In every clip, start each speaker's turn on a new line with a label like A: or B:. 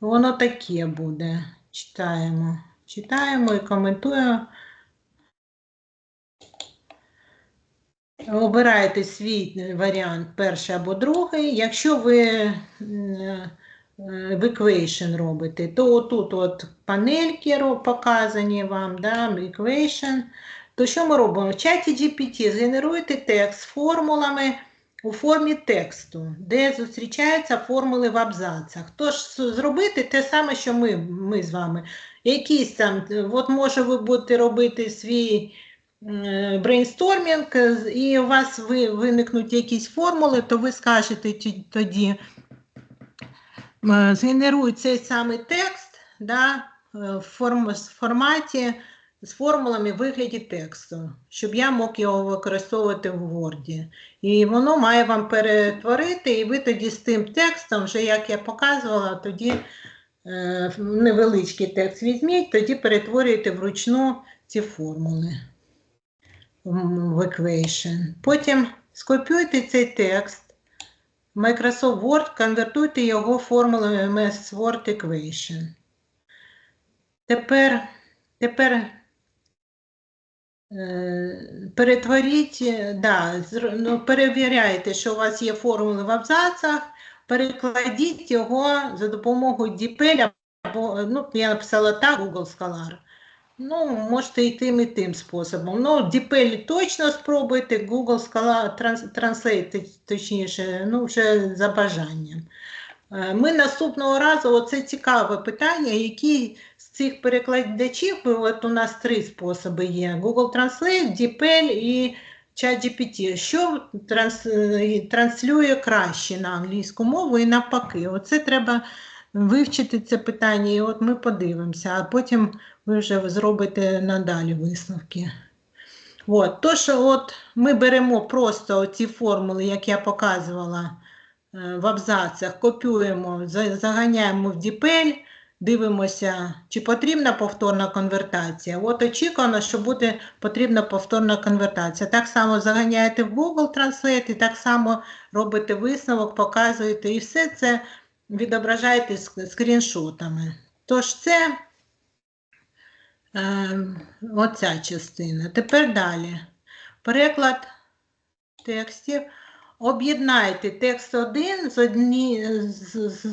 A: Воно таке буде. Читаємо. Читаємо і коментуємо. Обирайте свій варіант перший або другий. Якщо ви е, в equation робите, то отут от панельки показані вам, да, equation. То що ми робимо? В чаті GPT згенеруйте текст з формулами у формі тексту, де зустрічаються формули в абзацах. Тож зробити те саме, що ми, ми з вами. Якісь там, от може ви будете робити свій брейнстормінг, і у вас ви, виникнуть якісь формули, то ви скажете тоді, згенеруй цей самий текст да, е, в форматі з формулами вигляді тексту, щоб я мог його використовувати в Word. І воно має вам перетворити, і ви тоді з тим текстом, вже як я показувала, тоді е, невеличкий текст візьміть, тоді перетворюєте вручну ці формули в equation. Потім скопіюйте цей текст. Microsoft Word, конвертуйте його в формулу MS Word Equation. Тепер, тепер перетворіть, е, да, ну, перевіряйте, що у вас є формули в абзацах, перекладіть його за допомогою DeepL, або, ну, я написала так, Google Scholar. Ну, можете і тим, і тим способом. Ну, DeepL точно спробуйте, Google Scholar Translate, точніше, ну, вже за бажанням. Е, Ми наступного разу, оце цікаве питання, які з цих перекладачів, от у нас три способи є: Google Translate, DeepL і ChatGPT. Що транс, е, транслює краще на англійську мову і навпаки. Оце треба вивчити це питання, і от ми подивимося, а потім ви вже зробите надалі висновки. От, тож, от ми беремо просто ці формули, як я показувала в абзацах, копіюємо, заганяємо в DeepL, дивимося, чи потрібна повторна конвертація. От очікувано, що буде потрібна повторна конвертація. Так само заганяєте в Google Translate і так само робите висновок, показуєте і все це відображаєте скріншотами. Тож це е, оця частина. Тепер далі. Переклад текстів. Об'єднайте текст 1 з, одні, з, з,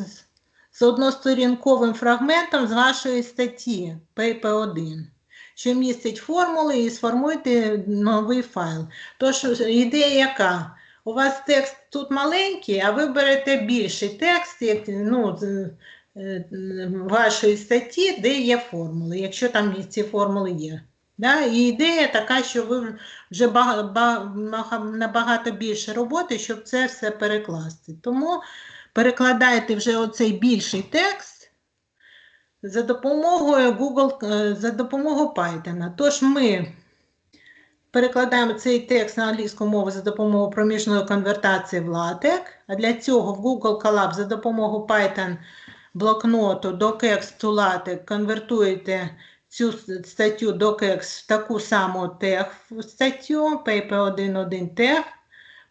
A: з односторінковим фрагментом з вашої статті PP1, що містить формули, і сформуйте новий файл. Тож, ідея яка? У вас текст тут маленький, а ви берете більший текст, ну, е, вашої статті, де є формули, якщо там ці формули є. Да? І ідея така, що ви вже бага- ба- набагато більше роботи, щоб це все перекласти. Тому перекладайте вже оцей більший текст за допомогою Google, е, за допомогою Python. Tож ми перекладаємо цей текст на англійську мову за допомогою проміжної конвертації в LaTeX, а для цього в Google Colab за допомогою Python блокноту docx to LaTeX конвертуєте цю статтю docx в таку саму тех статтю PP11 тех.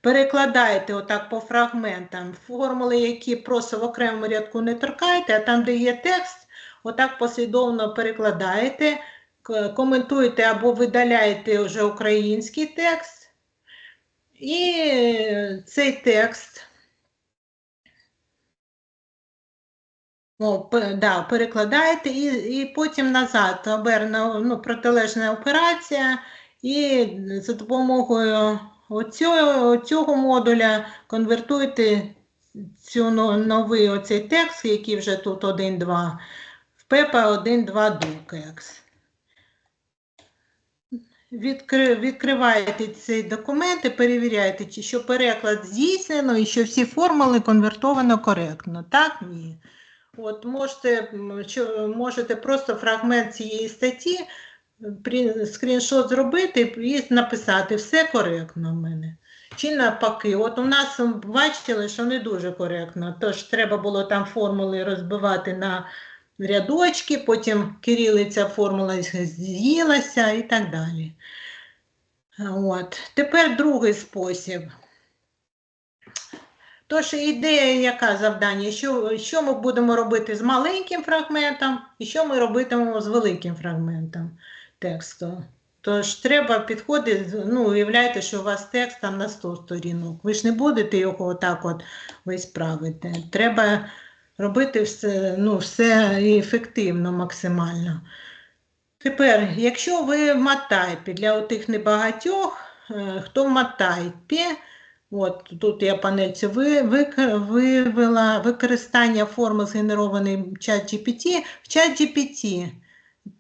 A: Перекладаєте отак по фрагментам формули, які просто в окремому рядку не торкаєте, а там, де є текст, отак послідовно перекладаєте, коментуєте або видаляєте вже український текст. І цей текст О, да, перекладаєте і, і потім назад оберна ну, протилежна операція, і за допомогою оцього, цього модуля конвертуєте цю новий оцей текст, який вже тут 1.2, в PEPA 1.2 docx. Відкри, відкриваєте цей документ і перевіряєте, що переклад здійснено і що всі формули конвертовано коректно. Так? Ні. От можете, можете просто фрагмент цієї статті, при- скріншот зробити і написати все коректно в мене. Чи навпаки, от у нас бачили, що не дуже коректно, тож треба було там формули розбивати на рядочки, потім кирилиця формула з'їлася і так далі. От. Тепер другий спосіб. Тож ідея, яка завдання, що, що ми будемо робити з маленьким фрагментом, і що ми робитимемо з великим фрагментом тексту. Тож треба підходити, ну, уявляйте, що у вас текст там на 100 сторінок. Ви ж не будете його отак от весь правити. Треба робити все, ну, все ефективно максимально. Тепер, якщо ви матайпі, для тих небагатьох, е, хто в матайпі, от тут я панельці вивела використання форми згенерованої в чат GPT. В чат GPT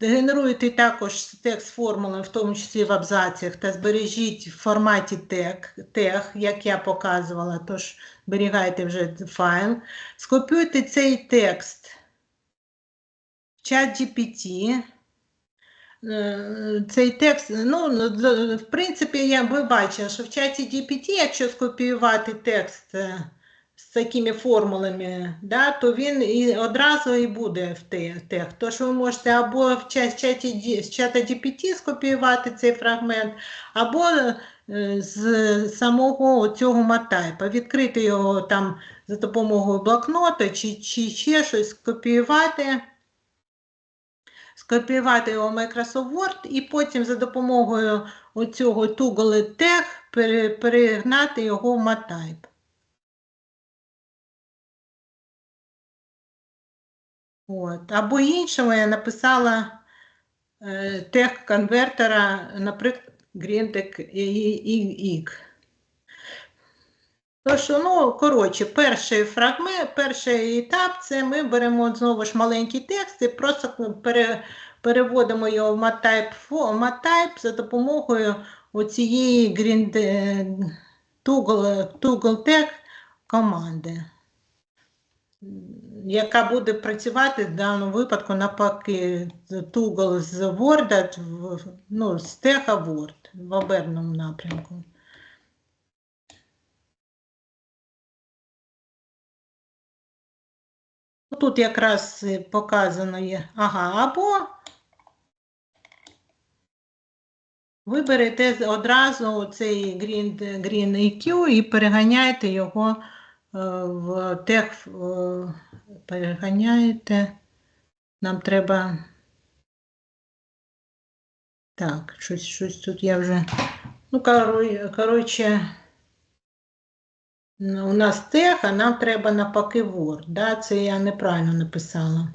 A: генеруєте також текст формули, в тому числі в абзацах, та збережіть в форматі тег, тег, як я показувала, тож зберігайте вже файл. Скопіюйте цей текст в чат GPT. Е, Цей текст, ну, в принципі, я би бачила, що в чаті GPT, якщо скопіювати текст е, з такими формулами, да, то він і одразу і буде в те- тег. Тож ви можете або в чаті, з чата GPT скопіювати цей фрагмент, або е, з самого цього матайпа, відкрити його там за допомогою блокнота чи, чи ще щось скопіювати скопіювати його в Microsoft Word і потім за допомогою оцього Toggle Tag перегнати його в MATYPE. От. Або іншому я написала е, тег конвертера, наприклад, Greentech IC. Тож, ну, коротше, перший фрагмент, перший етап це ми беремо знову ж маленький текст і просто пере, переводимо його в MATYPE за допомогою оцієї Green, е, команди, яка буде працювати в даному випадку навпаки Toggle з Word, ну, з тега Word в оберному напрямку. Тут якраз показано є. Ага, або ви берете одразу цей Green, Green EQ і переганяєте його е, в тех, е, переганяєте. Нам треба. Так, щось, щось тут я вже. Ну, коро- коротше. У нас тех, а нам треба навпаки Word. Да? Це я неправильно написала.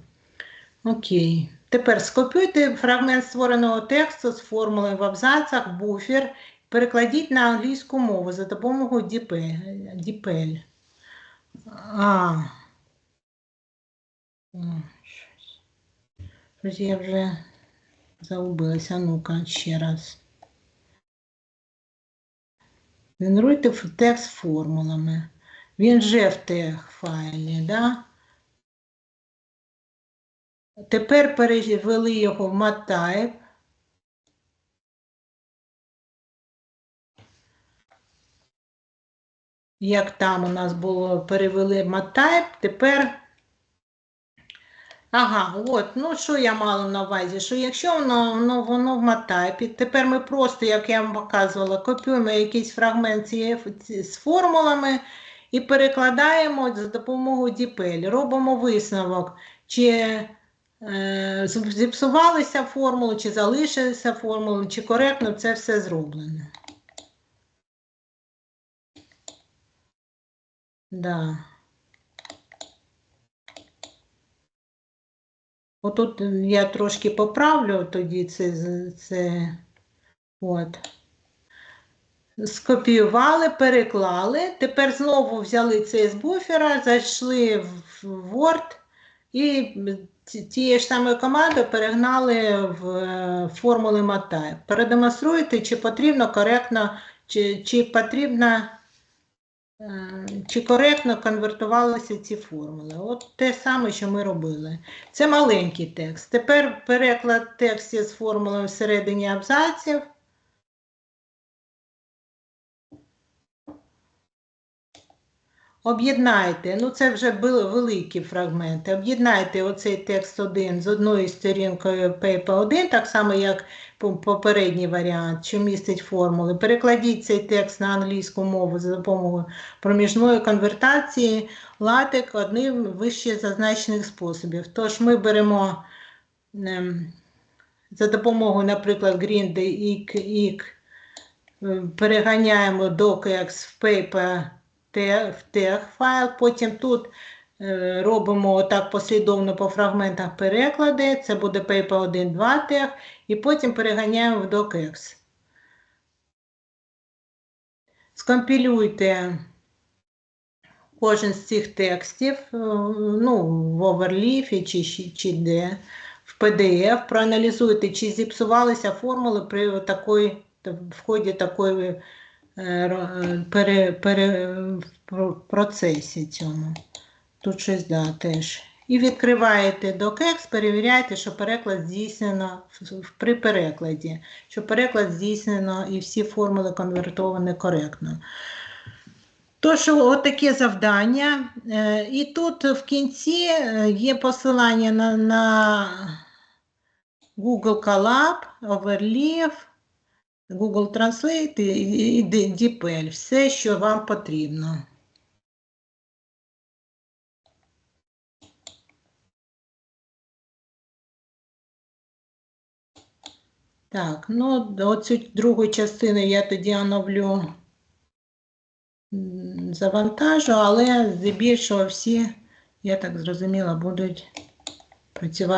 A: Окей. Тепер скопіюйте фрагмент створеного тексту з формулою в абзацах, буфер, перекладіть на англійську мову за допомогою. DeepL. А. Щось. Я вже загубилася. Ну-ка, ще раз. Генеруйте текст формулами. Він же в тех файлі, да? Тепер перевели його в MATYPE. Як там у нас було, перевели в MATYPE, тепер. Ага, от, ну що я мала на увазі, що якщо воно, воно, воно в матайпі, тепер ми просто, як я вам показувала, копіюємо якийсь фрагмент цієї з формулами і перекладаємо за допомогою DeepL. Робимо висновок, чи е, зіпсувалися формули, чи залишилися формули, чи коректно це все зроблено. Да. Отут я трошки поправлю тоді це, це от. Скопіювали, переклали. Тепер знову взяли це з буфера, зайшли в Word і тією ж самою командою перегнали в е, формули Матай. Передемонструйте, чи потрібно коректно, чи, чи потрібно. Е, Чи коректно конвертувалися ці формули? От те саме, що ми робили. Це маленький текст. Тепер переклад текстів з формулами всередині абзаців. Об'єднайте, ну це вже були великі фрагменти. Об'єднайте оцей текст 1 з одною сторінкою Paper 1, так само як попередній варіант, що містить формули. Перекладіть цей текст на англійську мову за допомогою проміжної конвертації латек одним вище зазначених способів. Тож ми беремо ем, за допомогою, наприклад, Green IC, переганяємо docx в paper в тег файл, потім тут е, робимо отак послідовно по фрагментах переклади, це буде paper 1, 2 тег, і потім переганяємо в docx. Скомпілюйте кожен з цих текстів, е, ну, в оверліфі чи, чи, де, в PDF, проаналізуйте, чи зіпсувалися формули при такої, в ході такої пере, пере, в процесі цьому. Тут щось да, теж. І відкриваєте DocX, перевіряєте, що переклад здійснено при перекладі, що переклад здійснено і всі формули конвертовані коректно. Тож, от таке завдання. Е, І тут в кінці е, є посилання на, на Google Colab, Overleaf, Google Translate і DeepL. Все, що вам потрібно. Так, ну оцю другу частину я тоді оновлю, завантажу, але здебільшого всі, я так зрозуміла, будуть працювати.